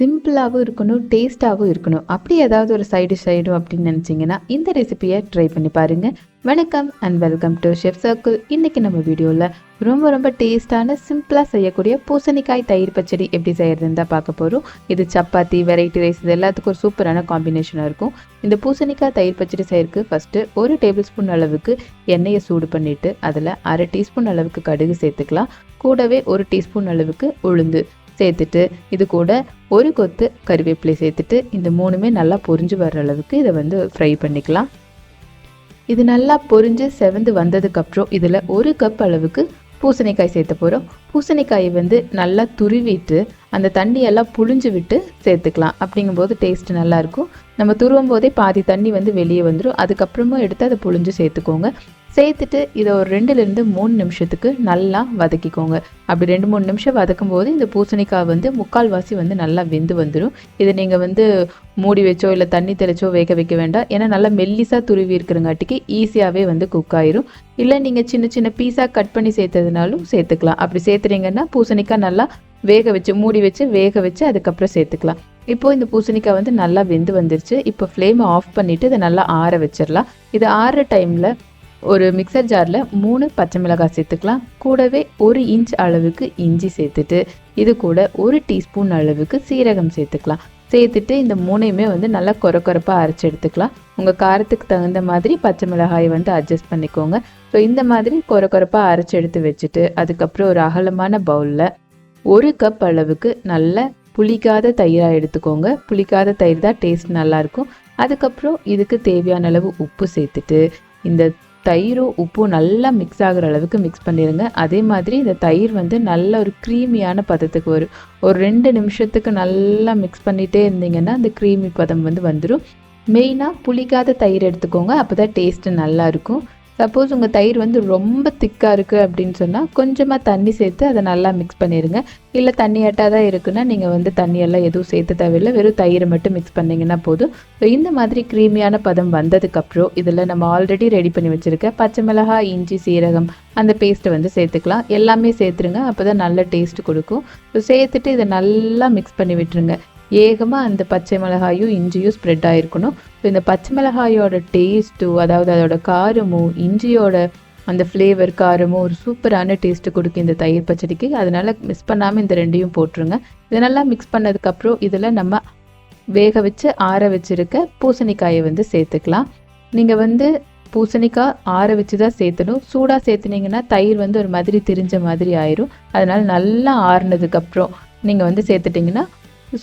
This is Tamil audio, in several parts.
சிம்பிளாகவும் இருக்கணும் டேஸ்ட்டாகவும் இருக்கணும். அப்படி ஏதாவது ஒரு சைடு சைடும் அப்படின்னு நினச்சிங்கன்னா இந்த ரெசிபியை ட்ரை பண்ணி பாருங்கள் வணக்கம் and welcome to Chef Circle இன்றைக்கி நம்ம வீடியோவில் ரொம்ப ரொம்ப டேஸ்டான சிம்பிளாக செய்யக்கூடிய பூசணிக்காய் தயிர் பச்சடி எப்படி செய்கிறதுன்னு தான் பார்க்க போகிறோம் இது சப்பாத்தி வெரைட்டி ரைஸ் இது எல்லாத்துக்கும் ஒரு சூப்பரான காம்பினேஷனாக இருக்கும். இந்த பூசணிக்காய் தயிர் பச்சடி செய்யறதுக்கு ஃபஸ்ட்டு ஒரு டேபிள் ஸ்பூன் அளவுக்கு எண்ணெயை சூடு பண்ணிவிட்டு அதில் அரை டீஸ்பூன் அளவுக்கு கடுகு சேர்த்துக்கலாம். கூடவே ஒரு டீஸ்பூன் அளவுக்கு உளுந்து. சேர்த்துட்டு இது கூட ஒரு கொத்து கருவேப்பிலை சேர்த்துட்டு இந்த மூணுமே நல்லா பொரிஞ்சு வர்ற அளவுக்கு இதை வந்து ஃப்ரை பண்ணிக்கலாம். இது நல்லா பொரிஞ்சு செவந்து வந்ததுக்கப்புறம் இதில் ஒரு கப் அளவுக்கு பூசணிக்காய் சேர்த்த போகிறோம் பூசணிக்காயை வந்து நல்லா துருவிட்டு அந்த தண்ணியெல்லாம் புழிஞ்சு விட்டு சேர்த்துக்கலாம். அப்படிங்கும்போது டேஸ்ட் நல்லாயிருக்கும் நம்ம துருவும் போதே பாதி தண்ணி வந்து வெளியே வந்துடும் அதுக்கப்புறமா எடுத்து அதை புழிஞ்சு சேர்த்துக்கோங்க. சேர்த்துட்டு இதை ஒரு ரெண்டுலேருந்து மூணு நிமிஷத்துக்கு நல்லா வதக்கிக்கோங்க. அப்படி ரெண்டு மூணு நிமிஷம் வதக்கும் போது இந்த பூசணிக்காய் வந்து முக்கால்வாசி வந்து நல்லா வெந்து வந்துடும் இதை நீங்கள் வந்து மூடி வச்சோ இல்லை தண்ணி தெளிச்சோ வேக வைக்க வேண்டாம். ஏன்னா நல்லா மெல்லிசாக துருவி இருக்கிறங்காட்டிக்கு ஈஸியாகவே வந்து குக் ஆயிரும். இல்லை நீங்கள் சின்ன சின்ன பீஸாக கட் பண்ணி சேர்த்ததுனாலும் சேர்த்துக்கலாம். அப்படி சேர்த்துறீங்கன்னா பூசணிக்காய் நல்லா வேக வச்சு மூடி வச்சு வேக வச்சு அதுக்கப்புறம் சேர்த்துக்கலாம். இப்போ இந்த பூசணிக்காய் வந்து நல்லா வெந்து வந்துருச்சு. இப்போ ஃப்ளேமை ஆஃப் பண்ணிவிட்டு இதை நல்லா ஆற வச்சிடலாம். இது ஆற டைமில் ஒரு மிக்சர் ஜாரில் மூணு பச்சை மிளகாய் சேர்த்துக்கலாம். கூடவே ஒரு இன்ச் அளவுக்கு இஞ்சி சேர்த்துட்டு இது கூட ஒரு டீஸ்பூன் அளவுக்கு சீரகம் சேர்த்துக்கலாம். சேர்த்துட்டு இந்த மூணையுமே வந்து நல்லா கொர கொரப்பாக அரைச்சி எடுத்துக்கலாம். உங்கள் காரத்துக்கு தகுந்த மாதிரி பச்சை மிளகாயை வந்து அட்ஜஸ்ட் பண்ணிக்கோங்க. ஸோ இந்த மாதிரி கொர கொரப்பாக அரைச்சி எடுத்து வச்சுட்டு அதுக்கப்புறம் ஒரு அகலமான பவுலில் ஒரு கப் அளவுக்கு நல்ல புளிக்காத தயிராக எடுத்துக்கோங்க. புளிக்காத தயிர் தான் டேஸ்ட் நல்லாயிருக்கும் அதுக்கப்புறம் இதுக்கு தேவையான அளவு உப்பு சேர்த்துட்டு இந்த தயிரும் உப்பும் நல்லா மிக்ஸ் ஆகிற அளவுக்கு மிக்ஸ் பண்ணிடுங்க அதே மாதிரி இந்த தயிர் வந்து நல்ல ஒரு க்ரீமியான பதத்துக்கு வரும். ஒரு ரெண்டு நிமிஷத்துக்கு நல்லா மிக்ஸ் பண்ணிகிட்டே இருந்தீங்கன்னா அந்த க்ரீமி பதம் வந்து வந்துடும் மெயினாக புளிக்காத தயிர் எடுத்துக்கோங்க. அப்போ தான் டேஸ்ட்டு நல்லாயிருக்கும் சப்போஸ் உங்கள் தயிர் வந்து ரொம்ப திக்காக இருக்குது அப்படின்னு சொன்னால் கொஞ்சமாக தண்ணி சேர்த்து அதை நல்லா மிக்ஸ் பண்ணிடுங்க இல்லை தண்ணியாட்டாக தான் இருக்குன்னா நீங்கள் வந்து தண்ணியெல்லாம் எதுவும் சேர்த்து தேவையில்லை. வெறும் தயிரை மட்டும் மிக்ஸ் பண்ணிங்கன்னா போதும். ஸோ இந்த மாதிரி க்ரீமியான பதம் வந்ததுக்கப்புறம் இதில் நம்ம ஆல்ரெடி ரெடி பண்ணி வச்சுருக்க பச்சை மிளகாய் இஞ்சி சீரகம் அந்த பேஸ்ட்டை வந்து சேர்த்துக்கலாம். எல்லாமே சேர்த்துருங்க அப்போ தான் நல்ல டேஸ்ட் கொடுக்கும். ஸோ சேர்த்துட்டு இதை நல்லா மிக்ஸ் பண்ணி விட்டுருங்க. ஏகமாக அந்த பச்சை மிளகாயும் இஞ்சியும் ஸ்ப்ரெட் ஆகிருக்கணும் ஸோ இந்த பச்சை மிளகாயோட டேஸ்ட்டும் அதாவது அதோட காரமும் இஞ்சியோட அந்த ஃப்ளேவர் காரமும் ஒரு சூப்பரான டேஸ்ட்டு கொடுக்கும் இந்த தயிர் பச்சடிக்கு. அதனால் மிஸ் பண்ணாமல் இந்த ரெண்டையும் போட்டுருங்க. இதெல்லாம் மிக்ஸ் பண்ணதுக்கப்புறம் இதில் நம்ம வேக வச்சு ஆற வச்சுருக்க பூசணிக்காயை வந்து சேர்த்துக்கலாம். நீங்கள் வந்து பூசணிக்காய் ஆற வச்சு தான் சேர்த்தணும். சூடாக சேர்த்துனீங்கன்னா தயிர் வந்து ஒரு மாதிரி திரிஞ்ச மாதிரி ஆயிரும். அதனால் நல்லா ஆறுனதுக்கப்புறம் நீங்கள் வந்து சேர்த்துட்டிங்கன்னா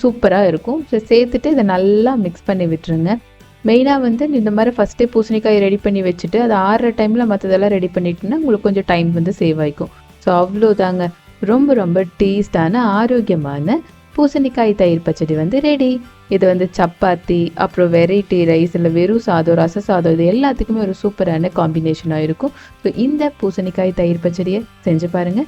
சூப்பராக இருக்கும். ஸோ சேர்த்துட்டு இதை நல்லா மிக்ஸ் பண்ணி விட்டுருங்க. மெயினாக வந்து இந்த மாதிரி ஃபஸ்ட்டே பூசணிக்காய் ரெடி பண்ணி வச்சுட்டு அதை ஆறுற டைமில் மற்றதெல்லாம் ரெடி பண்ணிட்டுனா உங்களுக்கு கொஞ்சம் டைம் வந்து சேவ் ஆகிக்கும் ஸோ அவ்வளோதாங்க ரொம்ப ரொம்ப டேஸ்டான ஆரோக்கியமான பூசணிக்காய் தயிர் பச்சடி வந்து ரெடி இது வந்து சப்பாத்தி அப்புறம் வெரைட்டி ரைஸ் இல்லை வெறும் சாதம் ரச சாதம் இது எல்லாத்துக்குமே ஒரு சூப்பரான காம்பினேஷனாக இருக்கும். ஸோ இந்த பூசணிக்காய் தயிர் பச்சடியை செஞ்சு பாருங்கள்